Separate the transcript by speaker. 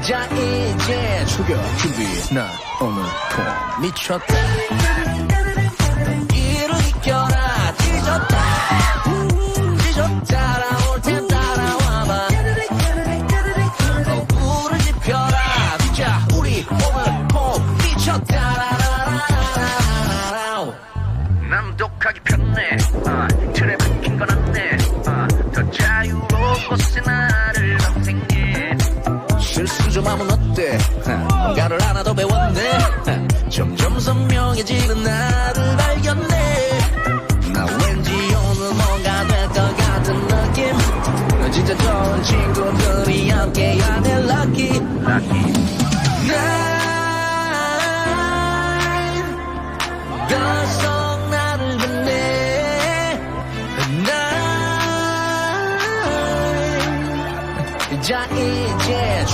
Speaker 1: 자 이제 출격 준비 나 오늘 통 미쳤다. 이를 이겨라. 찢었다. 찢었다. 나올 땐 따라와봐. 어, 불을 지펴라. 자 우리 오늘 통 미쳤다 라라라라라라.
Speaker 2: 난 독하기 편해
Speaker 1: 수저 마음은 어때? 뭔가를 하나 더 배웠네. 점점 선명해지는 나를 발견해. 나 왠지 오늘 뭔가 될 것 같은 느낌? 진짜 좋은 친구들이 함께하는 럭키
Speaker 2: 날더 자 이제